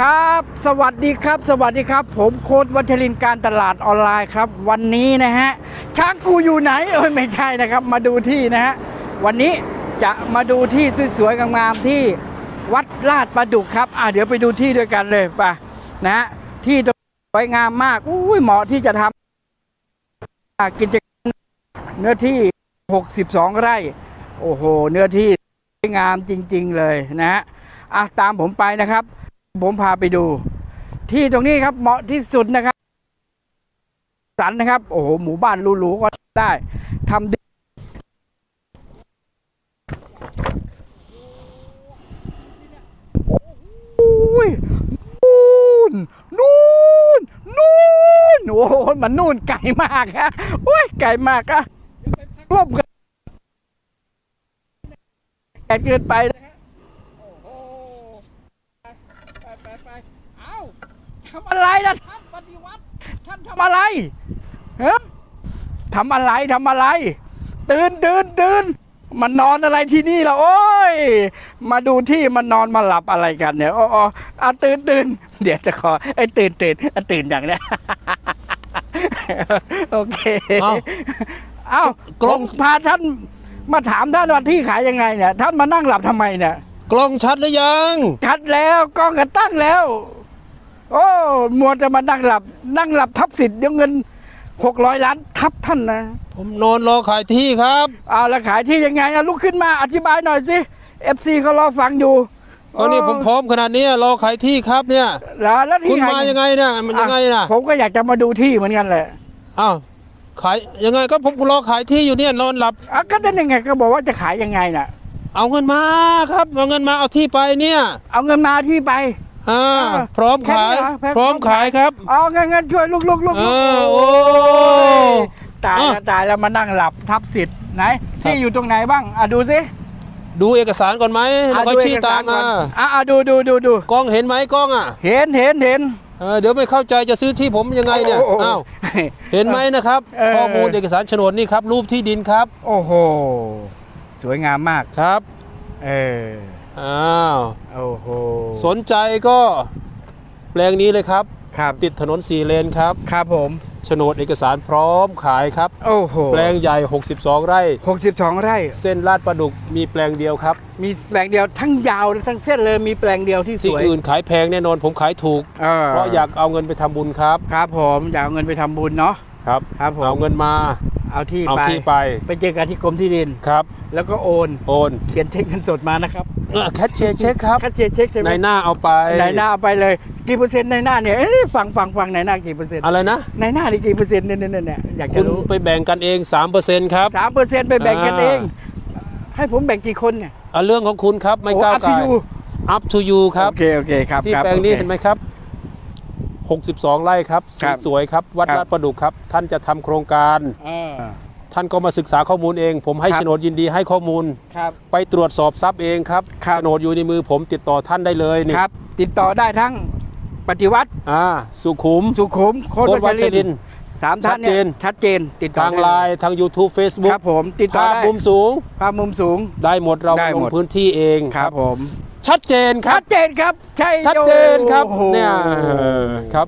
ครับ สวัสดีครับ สวัสดีครับ ผมโค้ดวัชรินการตลาดออนไลน์ครับ วันนี้นะฮะช้างกูอยู่ไหนเอ้ยไม่ใช่นะครับ มาดูที่นะฮะวันนี้จะมาดูที่สวยๆงามๆที่วัดลาดประดุกครับอะเดี๋ยวไปดูที่ด้วยกันเลยไปนะฮะที่สวยงามมากอุ้ยเหมาะที่จะทำกิจกรรมเนื้อที่ 62 ไร่ โอ้โห เนื้อที่สวยงามจริง ๆ เลยนะฮะอะตามผมไปนะครับ ผมพาไปดู ที่ตรงนี้ครับเหมาะที่สุดนะครับ สันนะครับ โอ้โหหมู่บ้านหรูๆก็ได้ทำดีโอ้ยนู่นนู่นนู่นโอ้โหมันนู่นไกลมากฮะโอ้ยไกลมากอะลบกันเกินไปนะฮะโอ้โห ไปไปไปเอ้า ทำอะไรนะท่านปฏิวัติท่านทำอะไรฮะทำอะไรทำอะไร ตื่นตื่นตื่นมันนอนอะไรที่นี่ล่ะโอ้ย มาดูที่มันนอนมาหลับอะไรกันเนี่ยโอ้โอ้อะตื่นตื่นเดี๋ยวจะขอไอ้ยตื่นตื่นอะตื่นอย่างเนี้ยโอเคเอ้าเอ้ากล้องผมพาท่านมาถามท่านว่าที่ขายยังไงเนี่ย ท่านมานั่งหลับทำไมเนี่ย กล้องชัดหรือยัง ชัดแล้วกล้องก็ตั้งแล้ว โอ้มัวจะมานั่งหลับ นั่งหลับทับสิทธิ์เดี๋ยวเงินหกร้อยล้านทับท่านนะผมนอนรอขายที่ครับเอาแล้วขายที่ยังไงอะลุกขึ้นมาอธิบายหน่อยสิเอฟซีเขารอฟังอยู่ก็นี่ผมพร้อมขนาดนี้รอขายที่ครับเนี่ยแล้วแล้วที่คุณขมายังไงเนี่ยมันยังไงน่ะผมก็อยากจะมาดูที่เหมือนกันแหละอ้าวขายยังไงก็ผมรอขายที่อยู่เนี่ยนอนหลับอะก็นั่นยังไงก็บอกว่าจะขายยังไงน่ะ เอาเงินมาครับเอาเงินมาเอาที่ไปเนี่ย เอาเงินมาที่ไป อ่าอ่าพร้อมขายแค่นี้เหรอแค่พร้อมขายครับเอาเงินเงินช่วยลุกลุกลุกเอลุกอโอ้ยตายแล้วตายแล้วมานั่งหลับทับสิทธิ์ไหนที่อยู่ตรงไหนบ้างอะดูสิดูเอกสารก่อนไหมแล้วก็อะดูชี้เอกตาสามก่มาอนอะอะดูดูดูดูกล้องเห็นไหมกล้องอะ เห็นเห็นเห็นเออเดี๋ยวไม่เข้าใจจะซื้อที่ผมยังไงเนี่ยโโหอ้าวเห็นไหมนะครับเออข้อมูลเอกสารโฉนดนี่ครับ รูปที่ดินครับ โอ้โห สวยงามมากครับ เออ อ้าวโอ้โหสนใจก็แปลงนี้เลยครับ ครับติดถนนสี่เลนครับครับผมโฉนดเอกสารพร้อมขายครับ โอ้โหแปลงใหญ่ 62 ไร่ 62 ไร่ เส้นลาดประดุกมีแปลงเดียวครับ มีแปลงเดียวทั้งยาวทั้งเส้นเลยมีแปลงเดียวที่สที่วยอื่นขายแพงแน่นอนผมขายถูกเออเพราะอยากเอาเงินไปทำบุญครับ ครับผมอยากเอาเงินไปทำบุญเนาะครับครับผมเอาเงินมาเอาที่เอาไปที่ไปไปเจอกันที่กรมที่ดินครับ แล้วก็โอนโอน เขียนเช็คเงินสดมานะครับ แคชเชียร์เช็คครับคัดเชียร์เช็คใช่ไหมในหน้าเอาไปในหน้าเอาไปเลยกี่เปอร์เซ็นต์ในหน้าเนี่ยเอ๊ะฟังฟังฟังในหน้ากี่เปอร์เซ็นต์อะไรนะในหน้านี่กี่เปอร์เซ็นต์เนี่ยเนี่ยเนี่ยอยากจะคุณรู้ไปแบ่งกันเอง3%ครับสามเปอร์เซ็นต์ไปแบ่งกันเอง ให้ผมแบ่งกี่คนเนี่ยเอาเรื่องของคุณครับไม่ก้าวโอ้ไก่ up to you up to you ครับ โอเคโอเคครับที่ครับแปลงนี้โอคเห็นไหมครับ 62 ไร่ครับครับสวยๆครับ วัดครับลาดประดุกครับ ท่านจะทำโครงการเออ ท่านก็มาศึกษาข้อมูลเอง ผมให้ครับ โฉนดยินดีให้ข้อมูล ครับ ไปตรวจสอบทรัพย์เองครับครับ โฉนดอยู่ในมือผมติดต่อท่านได้เลยนี่ครับ ติดต่อได้ทั้งปฏิวัติอ่าสุขุมสุขุมโคตโครตรวัวัชชริรินนทร์ สามท่านชัดเจเนี่ยนชัดเจน ติดต่อทางด้ไลน์ทาง YouTube ค Facebook รับผมติดต่อภาพได้มุมสูง ภาพมุมสูง ได้หมดเราได้ลหมงดพื้นที่เองครับผม ชัดเจนครัชับ ดเจนครับ ใช่ชัดเจนครับโอ้โหเนี่ยครับ